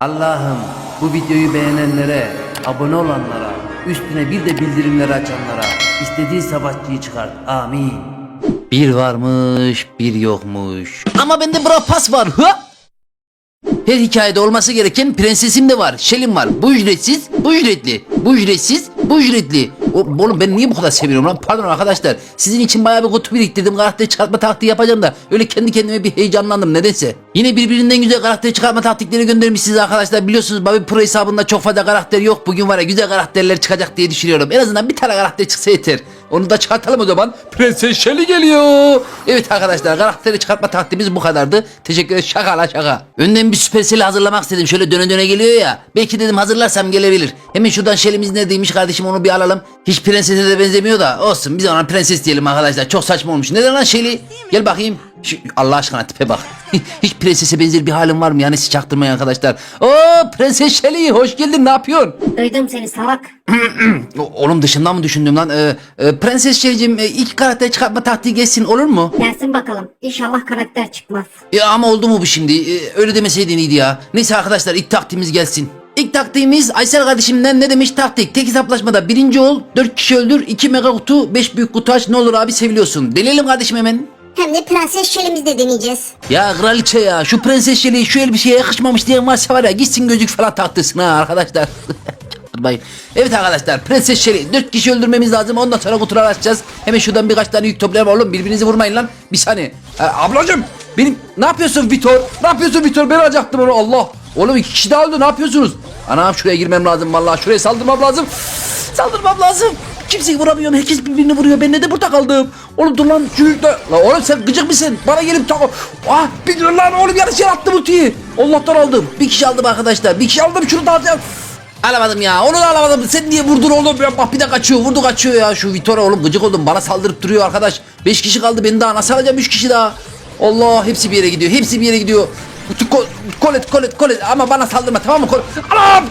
Allah'ım bu videoyu beğenenlere, abone olanlara, üstüne bir de bildirimleri açanlara istediği savaşçıyı çıkart. Amin. Bir varmış, bir yokmuş. Ama bende bra pas var. Ha! Her hikayede olması gereken prensesim de var. Şelim var. Bu ücretsiz, bu ücretli. Bu ücretsiz, bu ücretli. Oğlum ben niye bu kadar seviyorum lan? Pardon arkadaşlar. Sizin için bayağı bir kutu biriktirdim. Karakter çıkartma taktiği yapacağım da. Öyle kendi kendime bir heyecanlandım nedense. Yine birbirinden güzel karakter çıkartma taktikleri göndermişsiniz arkadaşlar. Biliyorsunuz Bobby Pro hesabında çok fazla karakter yok. Bugün var ya güzel karakterler çıkacak diye düşünüyorum. En azından bir tane karakter çıksa yeter. Onu da çıkartalım o zaman. Prenses Shelly geliyor. Evet arkadaşlar karakteri çıkartma taktiğimiz bu kadardı. Teşekkür ederim şaka la şaka. Önden bir süperseli hazırlamak istedim. Şöyle döne döne geliyor ya. Belki dedim hazırlarsam gelebilir. Hemen şuradan Shelly'miz neredeymiş kardeşim onu bir alalım. Hiç prensese de benzemiyor da olsun biz ona prenses diyelim arkadaşlar. Çok saçma olmuş. Neden lan Shelly? Gel bakayım. Şu, Allah aşkına tipe bak. Hiç prensese benzer bir halim var mı yani siz çaktırmayın arkadaşlar. Oo prenses Shelly hoş geldin ne yapıyorsun? Duydum seni salak. Oğlum dışından mı düşündüm lan? Ee, e, Prenses Shelly'cim e, ilk karakter çıkartma taktiği geçsin olur mu? Gelsin bakalım. İnşallah karakter çıkmaz. Ya ama oldu mu bu şimdi? Ee, öyle demeseydin iyiydi ya. Neyse arkadaşlar ilk taktiğimiz gelsin. İlk taktiğimiz Aysel kardeşimden ne demiş taktik? Tek hesaplaşmada birinci ol, 4 kişi öldür, 2 mega kutu, 5 büyük kutu aç ne olur abi seviliyorsun. Deneyelim kardeşim hemen. Hem de prenses şelimizde deneyeceğiz. Ya kraliçe ya şu prenses Shelly şu elbiseye yakışmamış diyen varsa var ya gitsin gözlük falan taktırsın ha arkadaşlar. Çaktırmayın. Evet arkadaşlar Prenses Shelly 4 kişi öldürmemiz lazım ondan sonra kutuları açacağız. Hemen şuradan birkaç tane yük toplayalım oğlum birbirinizi vurmayın lan. Bir saniye. Ha, ablacım benim ne yapıyorsun Vitor? Ne yapıyorsun Vitor? Ben alacaktım onu Allah. Oğlum iki kişi daha öldü ne yapıyorsunuz? Anam şuraya girmem lazım vallahi şuraya saldırmam lazım. Saldırmam lazım. Kimseyi vuramıyorum. Herkes birbirini vuruyor. Ben de burada kaldım. Oğlum dur lan yükle. Lan oğlum sen gıcık mısın? Bana gelip tak. Ah bir dur lan oğlum yarış yer attım ultiyi. Allah'tan aldım. Bir kişi aldım arkadaşlar. Bir kişi aldım şunu dağıtacağım. Alamadım ya. Onu da alamadım. Sen niye vurdun oğlum? Ya bak bir de kaçıyor. Vurdu kaçıyor ya. Şu Vitora oğlum gıcık oldum. Bana saldırıp duruyor arkadaş. 5 kişi kaldı. Ben daha nasıl alacağım 3 kişi daha. Allah hepsi bir yere gidiyor. Hepsi bir yere gidiyor. Ko- Kolet kolet kolet ama bana saldırma tamam mı? Kolet. Anam!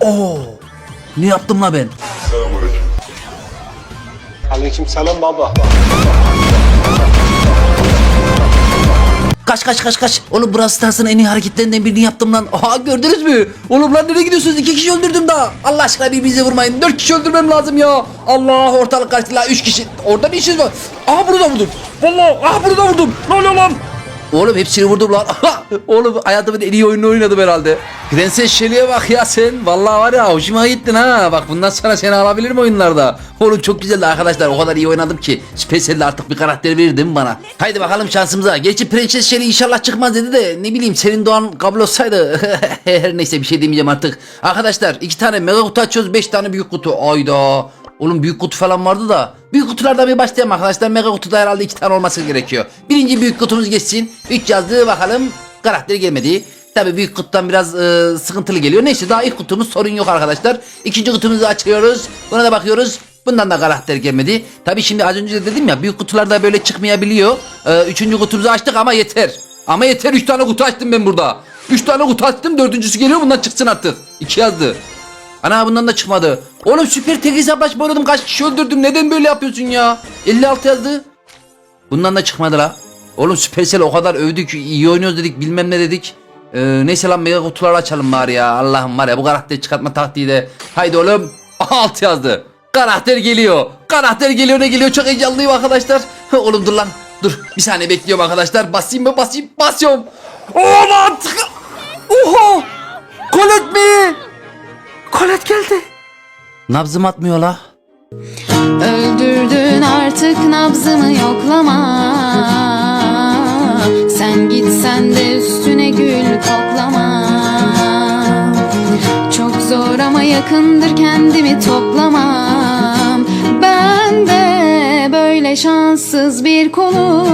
Oo. Ne yaptım la ben? Aleyküm selam baba. Kaç kaç kaç kaç. Oğlum Brawl Stars'ın en iyi hareketlerinden birini yaptım lan. Aha gördünüz mü? Oğlum lan nereye gidiyorsunuz? İki kişi öldürdüm daha. Allah aşkına birbirinize vurmayın. Dört kişi öldürmem lazım ya. Allah ortalık la. Üç kişi. Orada bir işiniz var. Aha burada vurdum. Vallahi aha burada vurdum. Ne oluyor lan? Oğlum hepsini vurdum lan. Oğlum hayatımın en iyi oyununu oynadım herhalde. Prenses Shelly'e bak ya sen. Vallahi var ya hoşuma gittin ha. Bak bundan sonra seni alabilirim oyunlarda. Oğlum çok güzeldi arkadaşlar. O kadar iyi oynadım ki. Supercell'de artık bir karakter verirdi mi bana? Haydi bakalım şansımıza. Gerçi Prenses Shelly inşallah çıkmaz dedi de ne bileyim senin doğan kabul olsaydı. Her neyse bir şey demeyeceğim artık. Arkadaşlar iki tane mega kutu açıyoruz. Beş tane büyük kutu. Ayda. Oğlum büyük kutu falan vardı da. Büyük kutulardan bir başlayalım arkadaşlar. Mega kutuda herhalde iki tane olması gerekiyor. Birinci büyük kutumuz geçsin. 3 yazdı bakalım. Karakter gelmedi. Tabii büyük kutudan biraz e, sıkıntılı geliyor. Neyse daha ilk kutumuz sorun yok arkadaşlar. İkinci kutumuzu açıyoruz. Buna da bakıyoruz. Bundan da karakter gelmedi. Tabii şimdi az önce de dedim ya büyük kutularda böyle çıkmayabiliyor. E, üçüncü kutumuzu açtık ama yeter. Ama yeter 3 tane kutu açtım ben burada. 3 tane kutu açtım dördüncüsü geliyor bundan çıksın artık. 2 yazdı. Ana bundan da çıkmadı. Oğlum süper tek hesaplaşma oynadım kaç kişi öldürdüm neden böyle yapıyorsun ya? 56 yazdı. Bundan da çıkmadı la. Oğlum Supercell o kadar övdük iyi oynuyoruz dedik bilmem ne dedik. Ee, neyse lan mega kutular açalım bari ya. Allah'ım var ya bu karakteri çıkartma taktiği de. Haydi oğlum. 6 yazdı. Karakter geliyor. Karakter geliyor ne geliyor çok heyecanlıyım arkadaşlar. oğlum dur lan. Dur bir saniye bekliyorum arkadaşlar. Basayım mı basayım basıyorum. Lan. Oha. Kolet mi? Kolet geldi. Nabzım atmıyor la. Öldürdün artık nabzımı yoklama Sen gitsen de üstüne gül koklama Çok zor ama yakındır kendimi toplamam Ben de böyle şanssız bir kulum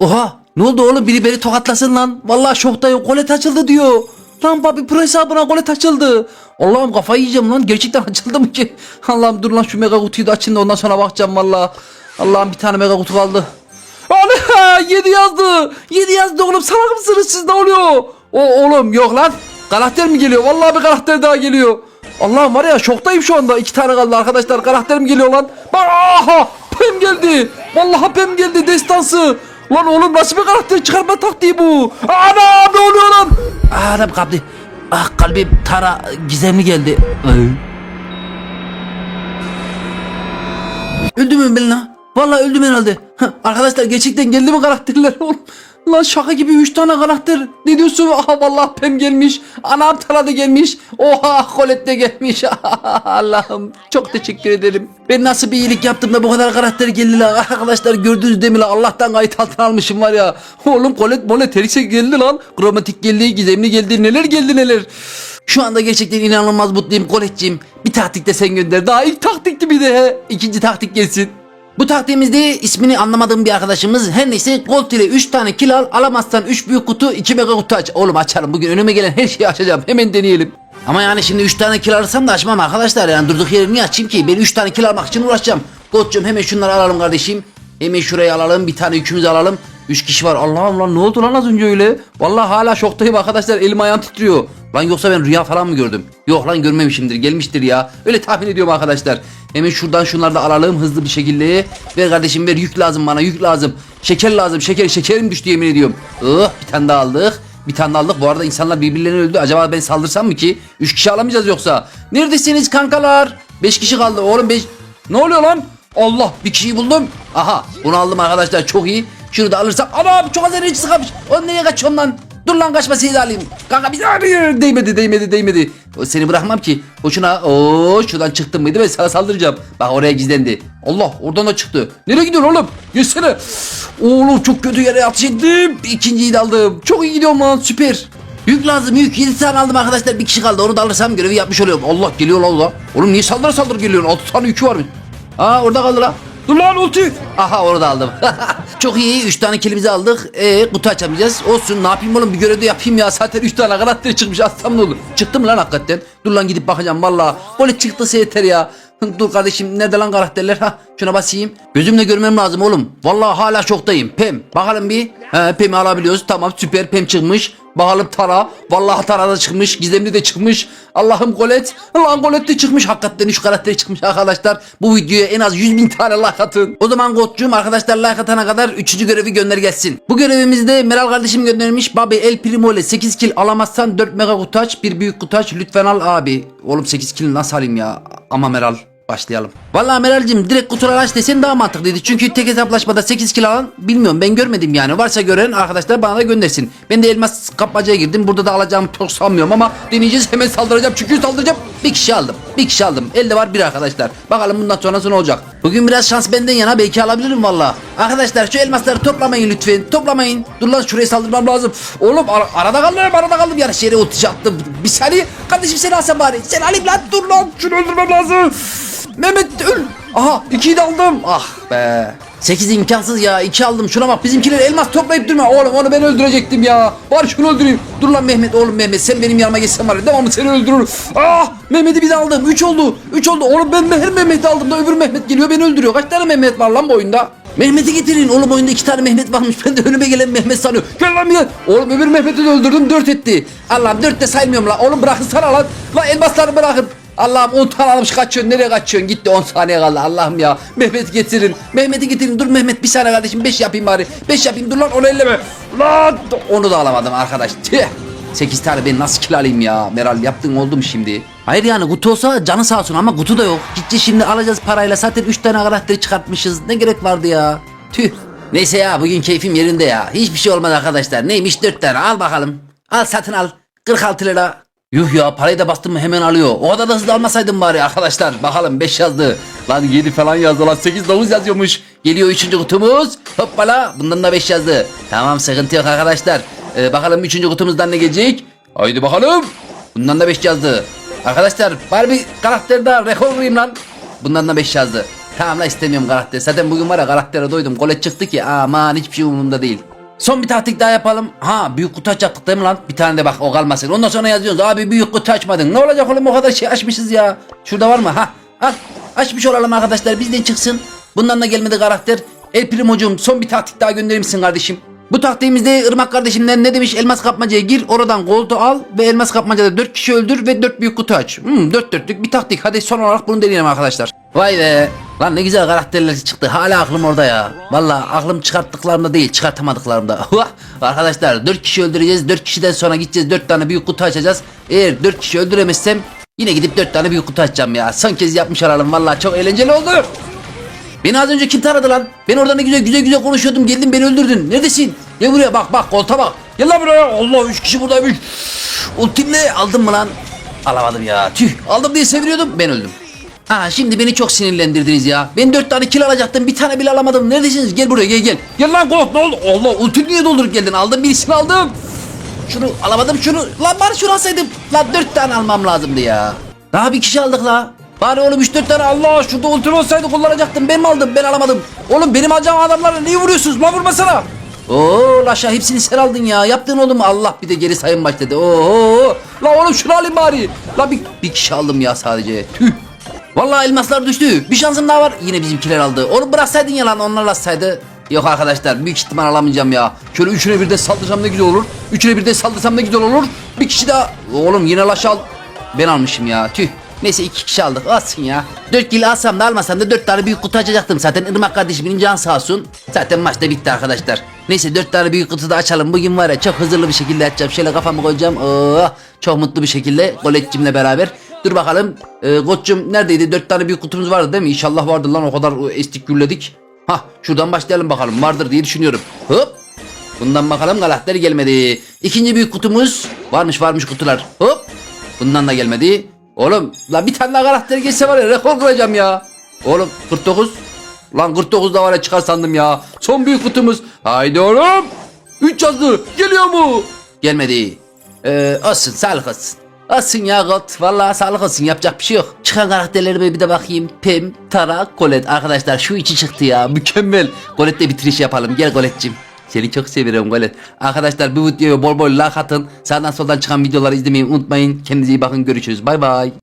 Oha ne oldu oğlum biri beni tokatlasın lan. Vallahi şoktayım kolet açıldı diyor. Lan Bobby Pro hesabına kolet açıldı. Allah'ım kafayı yiyeceğim lan. Gerçekten açıldı mı ki? Allah'ım dur lan şu mega kutuyu da açın da ondan sonra bakacağım vallahi. Allah'ım bir tane mega kutu kaldı. Ana 7 yazdı. 7 yazdı oğlum salak mısınız siz ne oluyor? O oğlum yok lan. Karakter mi geliyor? Vallahi bir karakter daha geliyor. Allah'ım var ya şoktayım şu anda. İki tane kaldı arkadaşlar. Karakterim geliyor lan. Bak aha! Pem geldi. Vallahi Pem geldi destansı. Lan oğlum nasıl bir karakter çıkarma taktiği bu? Anam ne oluyor lan? Anam kalbi. Ah kalbim Tara gizemli geldi. Ay. Öldüm ben lan? Vallahi öldüm herhalde. Arkadaşlar gerçekten geldi mi karakterler oğlum? Lan şaka gibi 3 tane karakter. Ne diyorsun? Aha vallahi Pem gelmiş. Anam Tara da gelmiş. Oha Colette de gelmiş. Allah'ım çok teşekkür ederim. Ben nasıl bir iyilik yaptım da bu kadar karakter geldi lan. Arkadaşlar gördünüz değil mi? Allah'tan kayıt altına almışım var ya. Oğlum Colette Molette her geldi lan. Kromatik geldi, gizemli geldi. Neler geldi neler. Şu anda gerçekten inanılmaz mutluyum Colette'ciğim. Bir taktik de sen gönder. Daha ilk taktikti bir de. İkinci taktik gelsin. Bu taktiğimizde ismini anlamadığım bir arkadaşımız her neyse Gold ile 3 tane kill al alamazsan 3 büyük kutu 2 mega kutu aç. Oğlum açarım bugün önüme gelen her şeyi açacağım hemen deneyelim. Ama yani şimdi 3 tane kill alırsam da açmam arkadaşlar yani durduk yere niye açayım ki ben 3 tane kill almak için uğraşacağım. Gold'cum hemen şunları alalım kardeşim. Hemen şurayı alalım bir tane yükümüzü alalım. 3 kişi var Allah'ım lan ne oldu lan az önce öyle? Vallahi hala şoktayım arkadaşlar elim ayağım titriyor. Lan yoksa ben rüya falan mı gördüm? Yok lan görmemişimdir gelmiştir ya. Öyle tahmin ediyorum arkadaşlar. Hemen şuradan şunları da alalım hızlı bir şekilde. Ver kardeşim ver yük lazım bana yük lazım. Şeker lazım şeker şekerim düştü yemin ediyorum. Oh bir tane daha aldık. Bir tane aldık. Bu arada insanlar birbirlerine öldü. Acaba ben saldırsam mı ki? 3 kişi alamayacağız yoksa. Neredesiniz kankalar? 5 kişi kaldı. Oğlum 5... Ne oluyor lan? Allah bir kişiyi buldum. Aha bunu aldım arkadaşlar çok iyi. Şunu da alırsam. Anam çok az enerjisi kalmış. O nereye kaçıyorsun lan? Dur lan kaçma seni alayım. Kanka bir hayır değmedi değmedi değmedi. Seni bırakmam ki. Boşuna o şuradan çıktım mıydı ben sana saldıracağım. Bak oraya gizlendi. Allah oradan da çıktı. Nereye gidiyorsun oğlum? Gelsene. Oğlum çok kötü yere atış ettim. İkinciyi de aldım. Çok iyi gidiyorum lan süper. Yük lazım yük. 7 tane aldım arkadaşlar. Bir kişi kaldı. Onu da alırsam görevi yapmış oluyorum. Allah geliyor lan Allah. Oğlum niye saldıra saldır geliyorsun? 6 tane yükü var mı? Aa orada kaldı lan. Dur lan ulti. Aha onu da aldım. Çok iyi 3 tane kilimizi aldık. Ee kutu açamayacağız. Olsun ne yapayım oğlum bir görev de yapayım ya. Zaten 3 tane karakter çıkmış atsam ne olur. Çıktı mı lan hakikaten? Dur lan gidip bakacağım valla. Böyle çıktı yeter ya. Dur kardeşim nerede lan karakterler? Ha şuna basayım. Gözümle görmem lazım oğlum. Vallahi hala şoktayım. Pem bakalım bir. He Pem'i alabiliyoruz. Tamam süper Pem çıkmış. Bakalım Tara. Vallahi Tara da çıkmış. Gizemli de çıkmış. Allah'ım Golet. Lan Golet de çıkmış. Hakikaten 3 karakter çıkmış arkadaşlar. Bu videoya en az 100 bin tane like atın. O zaman Godcuğum arkadaşlar like atana kadar 3. görevi gönder gelsin. Bu görevimizde Meral kardeşim göndermiş. Babi El Primo ile 8 kill alamazsan 4 mega kutu aç. Bir büyük kutu aç. Lütfen al abi. Oğlum 8 kill nasıl alayım ya? Ama Meral başlayalım. Vallahi Meral'cim direkt kutular aç desen daha mantıklıydı. Çünkü tek hesaplaşmada 8 kilo alan bilmiyorum ben görmedim yani. Varsa gören arkadaşlar bana da göndersin. Ben de elmas kapmacaya girdim. Burada da alacağımı çok sanmıyorum ama deneyeceğiz. Hemen saldıracağım. Çünkü saldıracağım. Bir kişi aldım. Bir kişi aldım. Elde var bir arkadaşlar. Bakalım bundan sonrası ne olacak. Bugün biraz şans benden yana belki alabilirim valla. Arkadaşlar şu elmasları toplamayın lütfen. Toplamayın. Dur lan şuraya saldırmam lazım. Oğlum ara- arada kaldım arada kaldım. Yarış yere attım. Bir saniye. Kardeşim seni alsam bari. Sen alayım lan. Dur lan. Şunu öldürmem lazım. Mehmet öl. Aha ikiyi de aldım. Ah be. 8 imkansız ya. 2 aldım. Şuna bak bizimkiler elmas toplayıp durma. Oğlum onu ben öldürecektim ya. Bari şunu öldüreyim. Dur lan Mehmet oğlum Mehmet. Sen benim yanıma geçsen var ya. Devamlı seni öldürür. Ah Mehmet'i bir de aldım. 3 oldu. 3 oldu. Oğlum ben her Mehmet'i aldım da öbür Mehmet geliyor beni öldürüyor. Kaç tane Mehmet var lan bu oyunda? Mehmet'i getirin. Oğlum oyunda iki tane Mehmet varmış. Ben de önüme gelen Mehmet sanıyorum. Gel lan gel. Oğlum öbür Mehmet'i de öldürdüm. 4 etti. Allah'ım 4 de saymıyorum lan. Oğlum bırakın sana lan. Lan elmasları bırakın. Allah'ım 10 tane almış kaçıyorsun nereye kaçıyorsun? Gitti 10 saniye kaldı Allah'ım ya. Mehmet getirin. Mehmet'i getirin. Dur Mehmet bir saniye kardeşim 5 yapayım bari. 5 yapayım dur lan onu elleme. Lan! Onu da alamadım arkadaş. Tüh! 8 tane ben nasıl kill alayım ya? Meral yaptın oldu mu şimdi? Hayır yani kutu olsa canı sağ olsun ama kutu da yok. Gideceğiz şimdi alacağız parayla zaten 3 tane karakteri çıkartmışız. Ne gerek vardı ya? Tüh! Neyse ya bugün keyfim yerinde ya. Hiçbir şey olmadı arkadaşlar. Neymiş? 4 tane. Al bakalım. Al satın al. 46 lira Yuh ya parayı da bastım mı hemen alıyor. O kadar da hızlı almasaydım bari arkadaşlar. Bakalım 5 yazdı. Lan 7 falan yazdı lan 8 9 yazıyormuş. Geliyor 3. kutumuz. Hoppala bundan da 5 yazdı. Tamam sıkıntı yok arkadaşlar. Ee, bakalım 3. kutumuzdan ne gelecek? Haydi bakalım. Bundan da 5 yazdı. Arkadaşlar bari bir karakterde rekor vurayım lan. Bundan da 5 yazdı. Tamam la istemiyorum karakter. Zaten bugün var ya karaktere doydum. Gole çıktı ki aman hiçbir şey umurumda değil. Son bir taktik daha yapalım. Ha büyük kutu açacaktık değil mi lan? Bir tane de bak o kalmasın. Ondan sonra yazıyoruz. Abi büyük kutu açmadın. Ne olacak oğlum o kadar şey açmışız ya. Şurada var mı? Ha al. Açmış olalım arkadaşlar bizden çıksın. Bundan da gelmedi karakter. El Primo'cum son bir taktik daha gönderir misin kardeşim? Bu taktiğimizde Irmak kardeşimden ne demiş elmas kapmacaya gir oradan koltuğu al ve elmas kapmacada 4 kişi öldür ve 4 büyük kutu aç. Hmm, 4 dörtlük bir taktik hadi son olarak bunu deneyelim arkadaşlar. Vay be lan ne güzel karakterler çıktı hala aklım orada ya. Valla aklım çıkarttıklarımda değil çıkartamadıklarımda. arkadaşlar 4 kişi öldüreceğiz 4 kişiden sonra gideceğiz 4 tane büyük kutu açacağız. Eğer 4 kişi öldüremezsem yine gidip 4 tane büyük kutu açacağım ya. Son kez yapmış olalım valla çok eğlenceli oldu. Beni az önce kim taradı lan? Ben orada ne güzel güzel güzel konuşuyordum. Geldin beni öldürdün. Neredesin? Gel buraya bak bak kolta bak. Gel lan buraya. Allah üç kişi buradaymış. Ultimle aldın mı lan? Alamadım ya. Tüh aldım diye seviniyordum. Ben öldüm. Ha şimdi beni çok sinirlendirdiniz ya. Ben dört tane kill alacaktım. Bir tane bile alamadım. Neredesiniz? Gel buraya gel gel. Gel lan Gold ne oldu? Allah ultim niye doldurup geldin? Aldım birisini aldım. Şunu alamadım şunu. Lan bari şunu alsaydım. Lan dört tane almam lazımdı ya. Daha bir kişi aldık la. Bari oğlum 3-4 tane Allah şurada ultim olsaydı kullanacaktım. Ben mi aldım? Ben alamadım. Oğlum benim alacağım adamlara niye vuruyorsunuz? Lan vurmasana. Oo laşa hepsini sen aldın ya. Yaptın oğlum Allah bir de geri sayım başladı. Oo. La oğlum şunu alayım bari. La bir, bir kişi aldım ya sadece. Tüh. Vallahi elmaslar düştü. Bir şansım daha var. Yine bizimkiler aldı. Onu bıraksaydın ya lan onlar alsaydı. Yok arkadaşlar büyük ihtimal alamayacağım ya. Şöyle üçüne bir de saldırsam ne güzel olur. Üçüne bir de saldırsam ne güzel olur. Bir kişi daha. Oğlum yine laş al. Ben almışım ya. Tüh. Neyse iki kişi aldık. Olsun ya. Dört kill alsam da almasam da dört tane büyük kutu açacaktım. Zaten Irmak kardeşimin can sağ olsun. Zaten maç da bitti arkadaşlar. Neyse dört tane büyük kutu da açalım. Bugün var ya çok hızlı bir şekilde açacağım. Şöyle kafamı koyacağım. Oh, çok mutlu bir şekilde. Goletçimle beraber. Dur bakalım. Ee, Koçum neredeydi? Dört tane büyük kutumuz vardı değil mi? İnşallah vardır lan o kadar e, estik gürledik. Hah şuradan başlayalım bakalım. Vardır diye düşünüyorum. Hop. Bundan bakalım karakter gelmedi. İkinci büyük kutumuz. Varmış varmış kutular. Hop. Bundan da gelmedi. Oğlum la bir tane daha karakter gelse var ya rekor kıracağım ya. Oğlum 49. Lan 49 da var ya çıkar sandım ya. Son büyük kutumuz. Haydi oğlum. 3 yazdı. Geliyor mu? Gelmedi. Ee, olsun sağlık olsun. Olsun ya God. Vallahi sağlık olsun yapacak bir şey yok. Çıkan karakterlerime bir de bakayım. Pem, Tara, Colette. Arkadaşlar şu içi çıktı ya. Mükemmel. Colette'le bitiriş yapalım. Gel Colette'cim. Seni çok seviyorum Colette. Arkadaşlar bu videoya bol bol like atın. Sağdan soldan çıkan videoları izlemeyi unutmayın. Kendinize iyi bakın. Görüşürüz. Bay bay.